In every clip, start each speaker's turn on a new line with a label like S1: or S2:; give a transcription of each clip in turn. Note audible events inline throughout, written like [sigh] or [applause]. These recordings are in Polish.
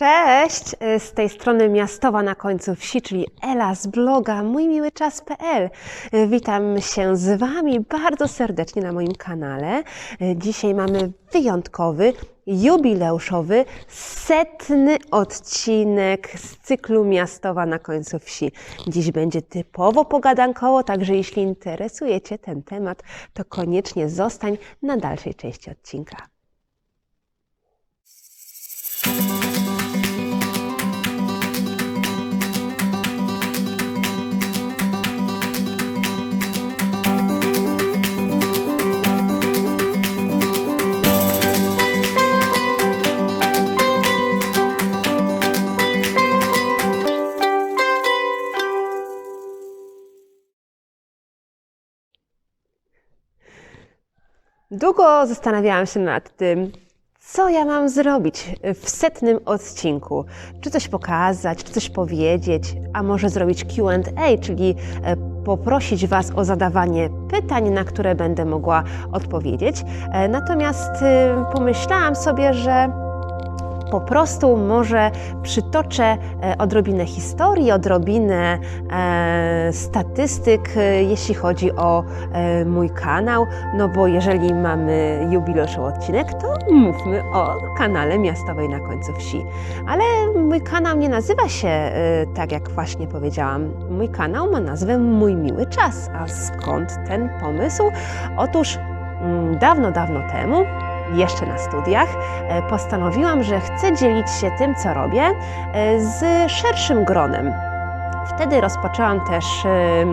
S1: Cześć! Z tej strony miastowa na końcu wsi, czyli Ela z bloga mójmiłyczas.pl. Witam się z Wami bardzo serdecznie na moim kanale. Dzisiaj mamy wyjątkowy, jubileuszowy, setny odcinek z cyklu Miastowa na końcu wsi. Dziś będzie typowo pogadankowo, także jeśli interesuje Cię ten temat, to koniecznie zostań na dalszej części odcinka. Długo zastanawiałam się nad tym, co ja mam zrobić w setnym odcinku. Czy coś pokazać, czy coś powiedzieć, a może zrobić QA, czyli e, poprosić Was o zadawanie pytań, na które będę mogła odpowiedzieć. E, Natomiast e, pomyślałam sobie, że po prostu może przytoczę e, odrobinę historii, odrobinę e, statystyk, e, jeśli chodzi o mój kanał, no bo jeżeli mamy jubileuszowy odcinek, to mówmy o kanale miastowej na końcu wsi. Ale mój kanał nie nazywa się tak, jak właśnie powiedziałam. Mój kanał ma nazwę Mój Miły Czas. A skąd ten pomysł? Otóż mm, dawno, dawno temu jeszcze na studiach, e, postanowiłam, że chcę dzielić się tym, co robię, e, z szerszym gronem. Wtedy rozpoczęłam też e,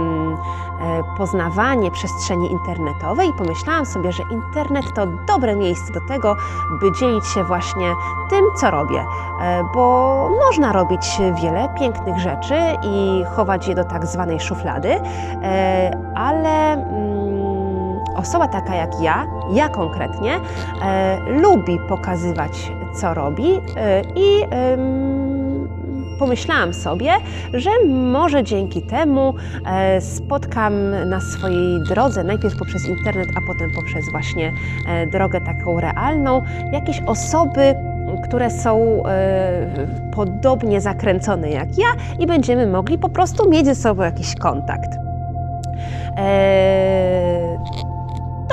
S1: poznawanie przestrzeni internetowej i pomyślałam sobie, że internet to dobre miejsce do tego, by dzielić się właśnie tym, co robię, bo można robić wiele pięknych rzeczy i chować je do tak zwanej szuflady, ale mm, osoba taka jak ja, ja konkretnie, e, lubi pokazywać, co robi e, i pomyślałam sobie, że może dzięki temu e, spotkam na swojej drodze, najpierw poprzez internet, a potem poprzez właśnie drogę taką realną, jakieś osoby, które są podobnie zakręcone jak ja i będziemy mogli po prostu mieć ze sobą jakiś kontakt.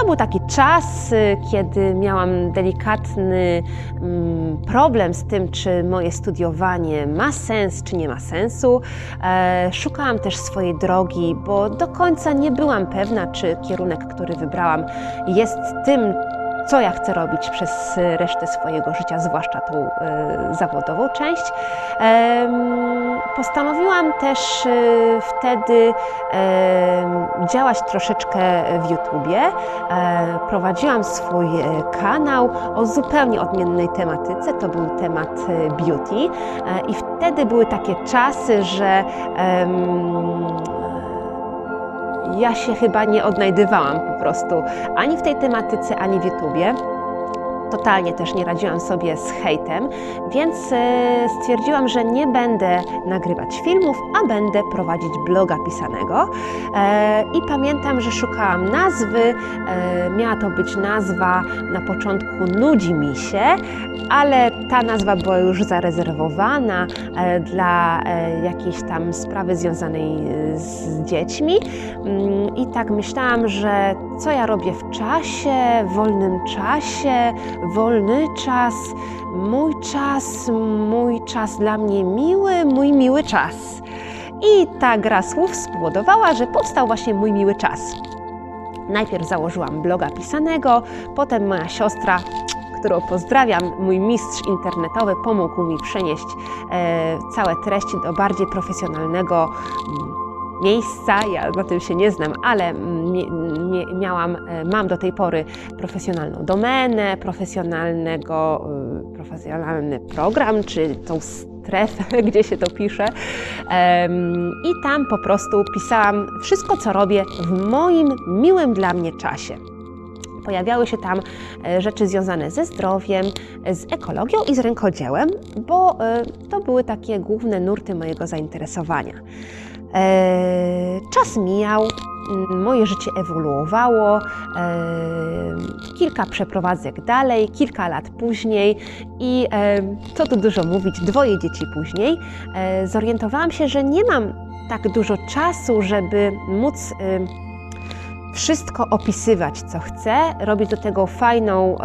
S1: Był taki czas, y, kiedy miałam delikatny mm, problem z tym, czy moje studiowanie ma sens, czy nie ma sensu. E, szukałam też swojej drogi, bo do końca nie byłam pewna, czy kierunek, który wybrałam, jest tym, co ja chcę robić przez resztę swojego życia, zwłaszcza tą e, zawodową część. Postanowiłam też e, wtedy działać troszeczkę w YouTubie. E, prowadziłam swój e, kanał o zupełnie odmiennej tematyce. To był temat e, beauty. I wtedy były takie czasy, że ja się chyba nie odnajdywałam po prostu ani w tej tematyce, ani w YouTubie. Totalnie też nie radziłam sobie z hejtem, więc e, stwierdziłam, że nie będę nagrywać filmów, a będę prowadzić bloga pisanego. E, I pamiętam, że szukałam nazwy. E, miała to być nazwa na początku Nudzi mi się, ale ta nazwa była już zarezerwowana e, dla e, jakiejś tam sprawy związanej e, z dziećmi. Mm, I tak myślałam, że co ja robię w czasie, w wolnym czasie, wolny czas, mój czas, mój czas dla mnie miły, mój miły czas. I ta gra słów spowodowała, że powstał właśnie mój miły czas. Najpierw założyłam bloga pisanego, potem moja siostra, którą pozdrawiam, mój mistrz internetowy, pomógł mi przenieść e, całe treści do bardziej profesjonalnego mm, miejsca. Ja na tym się nie znam, ale miałam, e, mam do tej pory profesjonalną domenę, profesjonalnego, y, profesjonalny program, czy tą strefę, [laughs] gdzie się to pisze. I tam po prostu pisałam wszystko, co robię w moim miłym dla mnie czasie. Pojawiały się tam e, rzeczy związane ze zdrowiem, z ekologią i z rękodziełem, bo e, to były takie główne nurty mojego zainteresowania. E, czas mijał, mm, moje życie ewoluowało. E, kilka przeprowadzek dalej, kilka lat później i e, co tu dużo mówić, dwoje dzieci później, zorientowałam się, że nie mam tak dużo czasu, żeby móc e, wszystko opisywać, co chcę, robić do tego fajną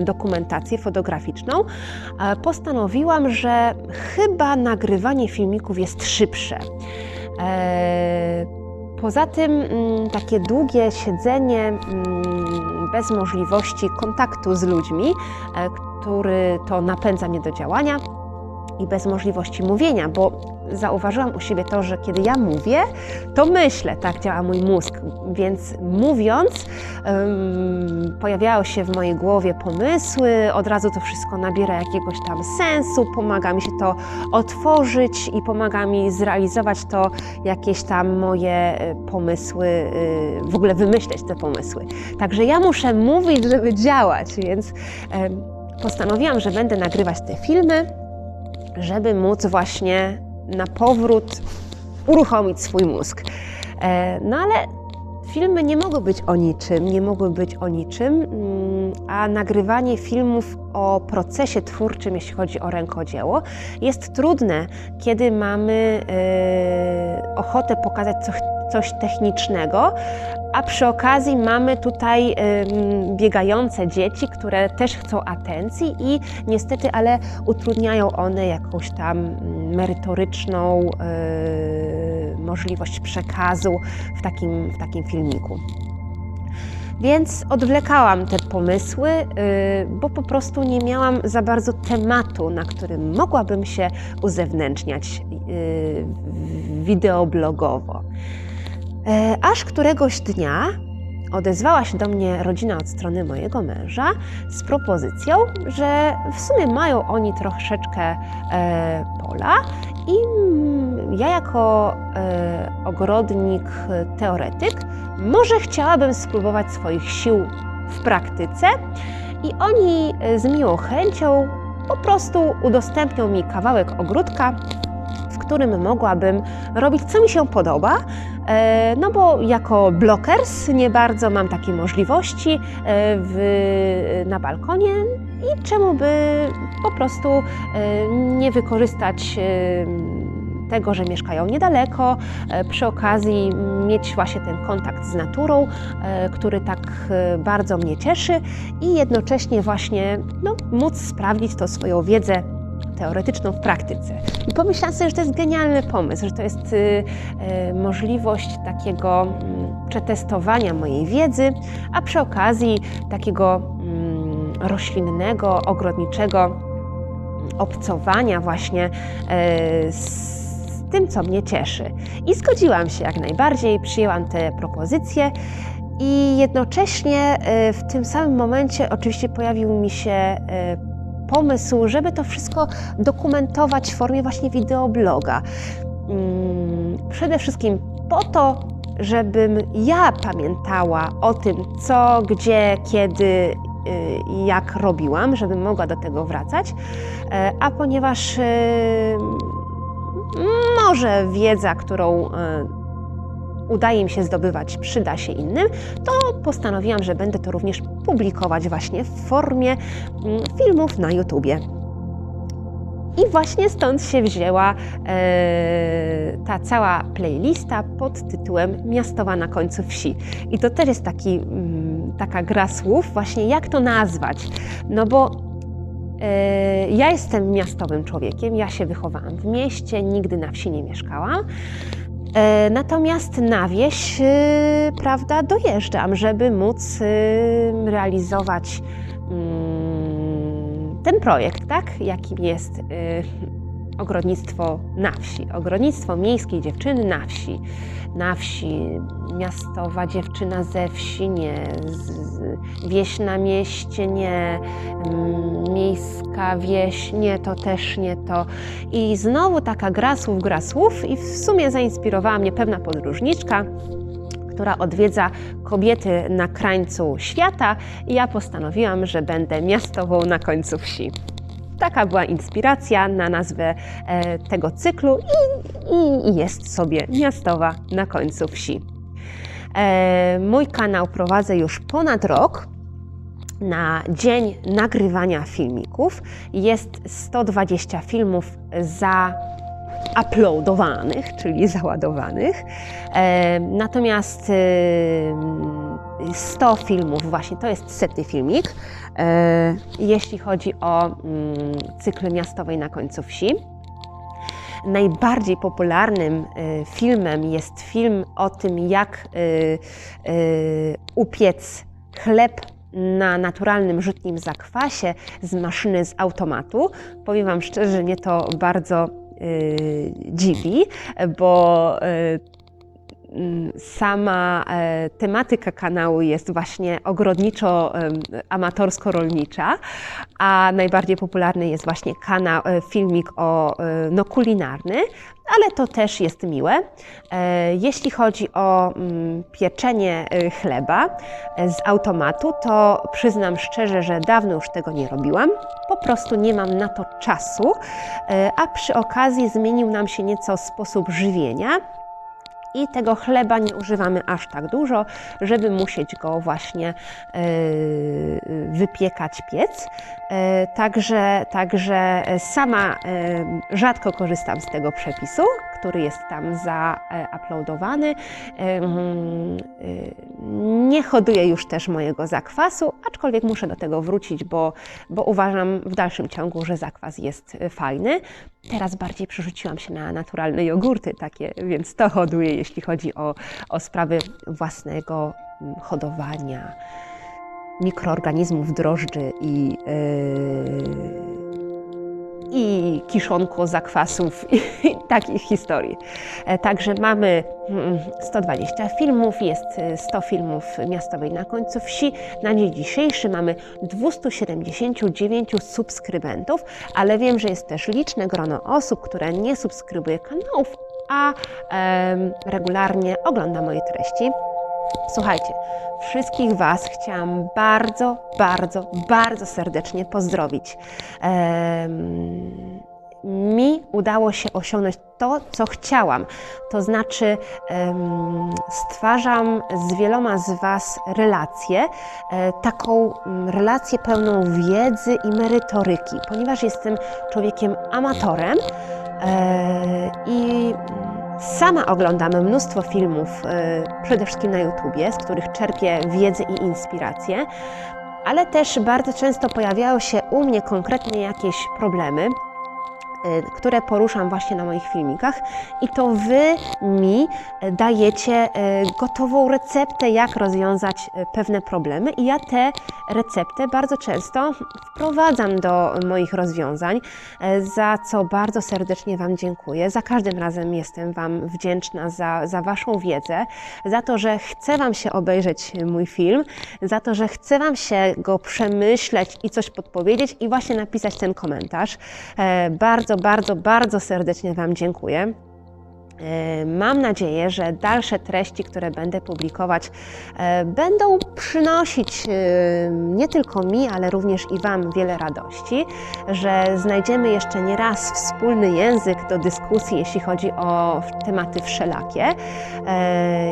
S1: dokumentację fotograficzną, postanowiłam, że chyba nagrywanie filmików jest szybsze. E, Poza tym mm, takie długie siedzenie mm, bez możliwości kontaktu z ludźmi, e, który to napędza mnie do działania i bez możliwości mówienia, bo zauważyłam u siebie to, że kiedy ja mówię, to myślę, tak działa mój mózg, więc mówiąc ym, pojawiają się w mojej głowie pomysły, od razu to wszystko nabiera jakiegoś tam sensu, pomaga mi się to otworzyć i pomaga mi zrealizować to jakieś tam moje y, pomysły, y, w ogóle wymyśleć te pomysły. Także ja muszę mówić, żeby działać, więc postanowiłam, że będę nagrywać te filmy, żeby móc właśnie na powrót uruchomić swój mózg. E, No ale filmy nie mogły być o niczym, nie mogły być o niczym, mm, a nagrywanie filmów o procesie twórczym, jeśli chodzi o rękodzieło, jest trudne, kiedy mamy e, ochotę pokazać coś, coś technicznego, a przy okazji mamy tutaj biegające dzieci, które też chcą atencji i niestety, ale utrudniają one jakąś tam merytoryczną yy, możliwość przekazu w takim, w takim filmiku. Więc odwlekałam te pomysły, yy, bo po prostu nie miałam za bardzo tematu, na którym mogłabym się uzewnętrzniać yy, wideoblogowo. E, Aż któregoś dnia odezwała się do mnie rodzina od strony mojego męża z propozycją, że w sumie mają oni troszeczkę e, pola i mm, ja jako e, ogrodnik, teoretyk, może chciałabym spróbować swoich sił w praktyce i oni z miłą chęcią po prostu udostępnią mi kawałek ogródka, którym mogłabym robić, co mi się podoba, E, No bo jako blockers nie bardzo mam takie możliwości e, w, na balkonie i czemu by po prostu e, nie wykorzystać tego, że mieszkają niedaleko, przy okazji mieć właśnie ten kontakt z naturą, który tak bardzo mnie cieszy i jednocześnie właśnie no, móc sprawdzić tą swoją wiedzę teoretyczną w praktyce. I pomyślałam sobie, że to jest genialny pomysł, że to jest y, y, możliwość takiego mm, przetestowania mojej wiedzy, a przy okazji takiego mm, roślinnego, ogrodniczego obcowania właśnie y, z tym, co mnie cieszy. I zgodziłam się jak najbardziej, przyjęłam te propozycje. I jednocześnie y, w tym samym momencie oczywiście pojawił mi się y, pomysł, żeby to wszystko dokumentować w formie właśnie wideobloga. Mm, Przede wszystkim po to, żebym ja pamiętała o tym, co, gdzie, kiedy y, jak robiłam, żebym mogła do tego wracać, E, a ponieważ y, może wiedza, którą y, udaje mi się zdobywać, przyda się innym, to postanowiłam, że będę to również publikować właśnie w formie mm, filmów na YouTubie. I właśnie stąd się wzięła e, ta cała playlista pod tytułem Miastowa na końcu wsi. I to też jest taki, mm, taka gra słów, właśnie jak to nazwać. No bo e, ja jestem miastowym człowiekiem, ja się wychowałam w mieście, nigdy na wsi nie mieszkałam. E, Natomiast na wieś, y, prawda, dojeżdżam, żeby móc realizować mm, ten projekt, tak, jakim jest y, ogrodnictwo na wsi. Ogrodnictwo miejskiej dziewczyny na wsi. Na wsi, miastowa dziewczyna ze wsi, nie. Z, z, wieś na mieście, nie. Mm, Miejska wieś, nie, to też nie to. I znowu taka gra słów, gra słów i w sumie zainspirowała mnie pewna podróżniczka, która odwiedza kobiety na krańcu świata i ja postanowiłam, że będę miastową na końcu wsi. Taka była inspiracja na nazwę e, tego cyklu i, i jest sobie miastowa na końcu wsi. E, mój kanał prowadzę już ponad rok. Na dzień nagrywania filmików jest 120 filmów za uploadowanych, czyli załadowanych. E, natomiast e, 100 filmów, właśnie to jest setny filmik, e, jeśli chodzi o mm, cykl miastowej na końcu wsi. Najbardziej popularnym e, filmem jest film o tym, jak e, upiec chleb na naturalnym żytnim zakwasie z maszyny z automatu. Powiem Wam szczerze, mnie to bardzo dziwi, bo sama e, tematyka kanału jest właśnie ogrodniczo-amatorsko-rolnicza, a najbardziej popularny jest właśnie kanał, e, filmik o, e, no, kulinarny, ale to też jest miłe. Jeśli chodzi o mm, pieczenie chleba z automatu, to przyznam szczerze, że dawno już tego nie robiłam. Po prostu nie mam na to czasu, a przy okazji zmienił nam się nieco sposób żywienia i tego chleba nie używamy aż tak dużo, żeby musieć go właśnie e, wypiekać, piec. E, Także, także sama e, rzadko korzystam z tego przepisu, który jest tam zauploadowany. E, e, Nie hoduję już też mojego zakwasu, aczkolwiek muszę do tego wrócić, bo, bo uważam w dalszym ciągu, że zakwas jest e, fajny. Teraz bardziej przerzuciłam się na naturalne jogurty takie, więc to hoduję, jeśli chodzi o, o sprawy własnego hodowania mikroorganizmów, drożdży i, yy, i kiszonko zakwasów i, takich historii. E, Także mamy mm, 120 filmów, jest e, 100 filmów miastowej na końcu wsi. Na dzień dzisiejszy mamy 279 subskrybentów, ale wiem, że jest też liczne grono osób, które nie subskrybuje kanałów, a regularnie ogląda moje treści. Słuchajcie, wszystkich Was chciałam bardzo, bardzo, bardzo serdecznie pozdrowić. Udało się osiągnąć to, co chciałam. To znaczy, stwarzam z wieloma z Was relację, e, taką relację pełną wiedzy i merytoryki, ponieważ jestem człowiekiem amatorem e, i Sama oglądam mnóstwo filmów, e, przede wszystkim na YouTubie, z których czerpię wiedzę i inspirację, ale też bardzo często pojawiają się u mnie konkretnie jakieś problemy, które poruszam właśnie na moich filmikach i to Wy mi dajecie e, gotową receptę, jak rozwiązać e, pewne problemy i ja tę receptę bardzo często wprowadzam do moich rozwiązań, za co bardzo serdecznie Wam dziękuję. Za każdym razem jestem Wam wdzięczna za, za Waszą wiedzę, za to, że chce Wam się obejrzeć mój film, za to, że chce Wam się go przemyśleć i coś podpowiedzieć i właśnie napisać ten komentarz. E, Bardzo, bardzo, bardzo serdecznie Wam dziękuję. E, Mam nadzieję, że dalsze treści, które będę publikować, e, będą przynosić e, nie tylko mi, ale również i Wam wiele radości, że znajdziemy jeszcze nie raz wspólny język do dyskusji, jeśli chodzi o tematy wszelakie.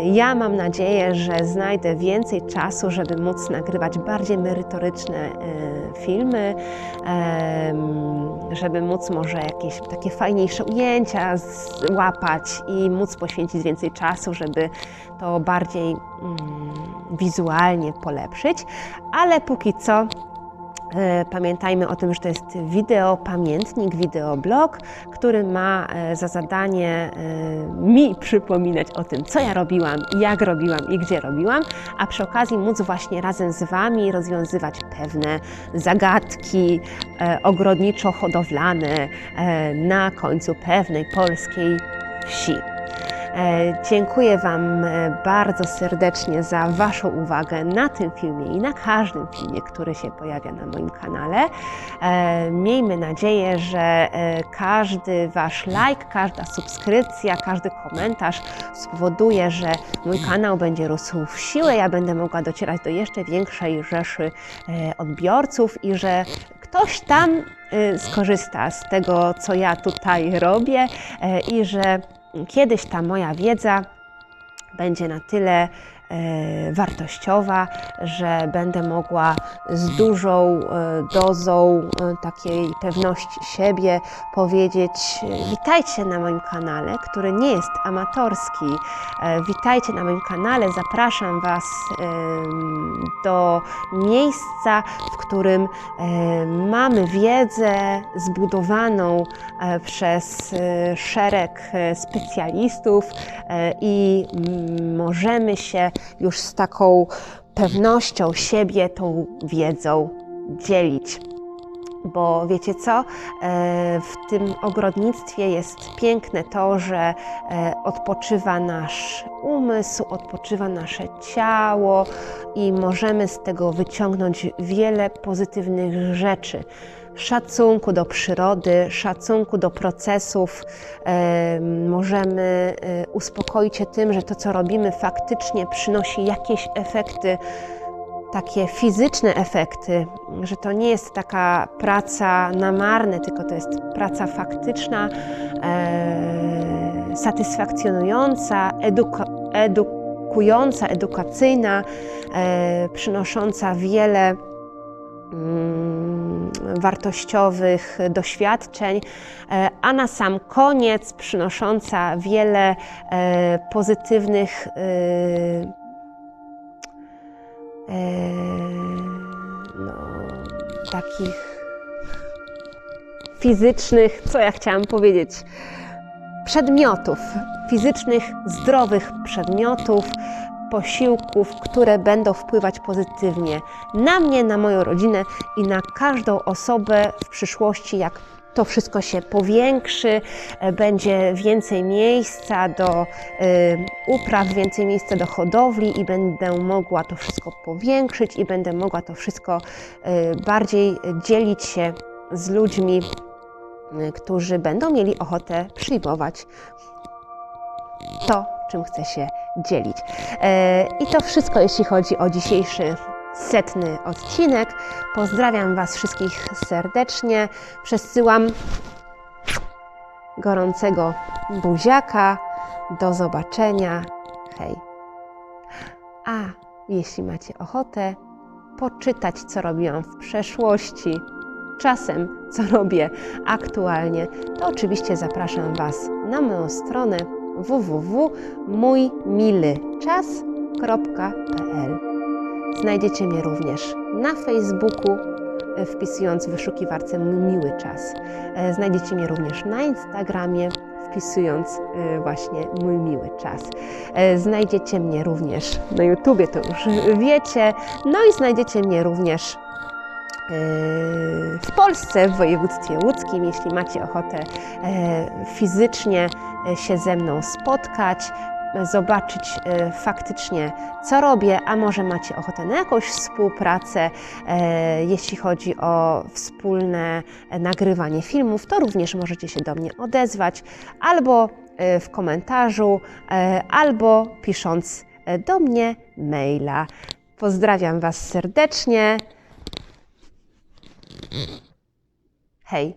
S1: Ja mam nadzieję, że znajdę więcej czasu, żeby móc nagrywać bardziej merytoryczne filmy, żeby móc może jakieś takie fajniejsze ujęcia złapać i móc poświęcić więcej czasu, żeby to bardziej mm, wizualnie polepszyć. Ale póki co Pamiętajmy o tym, że to jest wideo pamiętnik, wideoblog, który ma e, za zadanie e, mi przypominać o tym, co ja robiłam, jak robiłam i gdzie robiłam, a przy okazji móc właśnie razem z Wami rozwiązywać pewne zagadki e, ogrodniczo-hodowlane e, na końcu pewnej polskiej wsi. E, Dziękuję Wam e, bardzo serdecznie za Waszą uwagę na tym filmie i na każdym filmie, który się pojawia na moim kanale. E, Miejmy nadzieję, że każdy Wasz like, każda subskrypcja, każdy komentarz spowoduje, że mój kanał będzie rósł w siłę, ja będę mogła docierać do jeszcze większej rzeszy odbiorców i że ktoś tam skorzysta z tego, co ja tutaj robię i że kiedyś ta moja wiedza będzie na tyle wartościowa, że będę mogła z dużą e, dozą e, takiej pewności siebie powiedzieć: e, Witajcie na moim kanale, który nie jest amatorski. E, Witajcie na moim kanale. Zapraszam Was do miejsca, w którym e, mamy wiedzę zbudowaną e, przez e, szereg e, specjalistów e, i mm, możemy się już z taką pewnością siebie tą wiedzą dzielić. Bo wiecie co? E, W tym ogrodnictwie jest piękne to, że e, odpoczywa nasz umysł, odpoczywa nasze ciało i możemy z tego wyciągnąć wiele pozytywnych rzeczy. Szacunku do przyrody, szacunku do procesów. E, Możemy e, uspokoić się tym, że to, co robimy, faktycznie przynosi jakieś efekty takie fizyczne efekty, że to nie jest taka praca na marne, tylko to jest praca faktyczna, e, satysfakcjonująca, edukująca, edukacyjna, przynosząca wiele wartościowych doświadczeń, e, a na sam koniec przynosząca wiele e, pozytywnych e, no, takich fizycznych, co ja chciałam powiedzieć, przedmiotów, fizycznych, zdrowych przedmiotów, posiłków, które będą wpływać pozytywnie na mnie, na moją rodzinę i na każdą osobę w przyszłości, jak to wszystko się powiększy, e, będzie więcej miejsca do y, upraw, więcej miejsca do hodowli i będę mogła to wszystko powiększyć i będę mogła to wszystko y, bardziej dzielić się z ludźmi, którzy będą mieli ochotę przyjmować to, czym chcę się dzielić. E, I to wszystko, jeśli chodzi o dzisiejszy setny odcinek. Pozdrawiam Was wszystkich serdecznie. Przesyłam gorącego buziaka. Do zobaczenia. Hej. A jeśli macie ochotę poczytać, co robiłam w przeszłości, czasem, co robię aktualnie, to oczywiście zapraszam Was na moją stronę www.mójmilyczas.pl. Znajdziecie mnie również na Facebooku, e, wpisując w wyszukiwarce Miły Czas. E, Znajdziecie mnie również na Instagramie, wpisując e, właśnie Mój Miły Czas. Znajdziecie mnie również na YouTubie, to już wiecie. No i znajdziecie mnie również w Polsce, w województwie łódzkim, jeśli macie ochotę e, fizycznie e, się ze mną spotkać, zobaczyć faktycznie, co robię, a może macie ochotę na jakąś współpracę, jeśli chodzi o wspólne nagrywanie filmów, to również możecie się do mnie odezwać albo w komentarzu, albo pisząc do mnie maila. Pozdrawiam Was serdecznie. Hej.